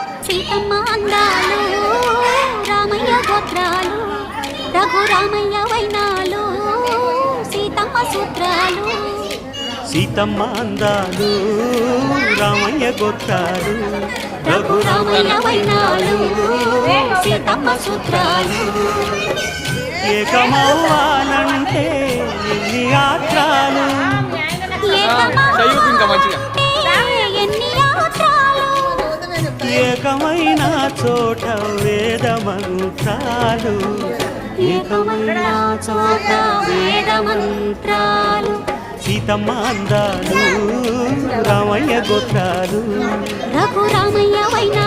సీతమ్మ అందాలు రామయ్య గోత్రాలు రఘురామయ్య వైనాలు సీతమ్మ సూత్రాలు. సీతమ్మ అందాలు రామయ్య గొత్తాలు రఘురామయ్య వైనాలు సీతమ్మ సూత్రాలు. ఏకమవ్వాలంటే ఎన్ని యాత్రాలు ఏకమైన చోట వేద మంత్రాలు ఏకమైన చోట వేద మంత్రాలు సీతమ్మ అందాలు రామయ్య గోత్రాలు. రఘురామయ్య వైనా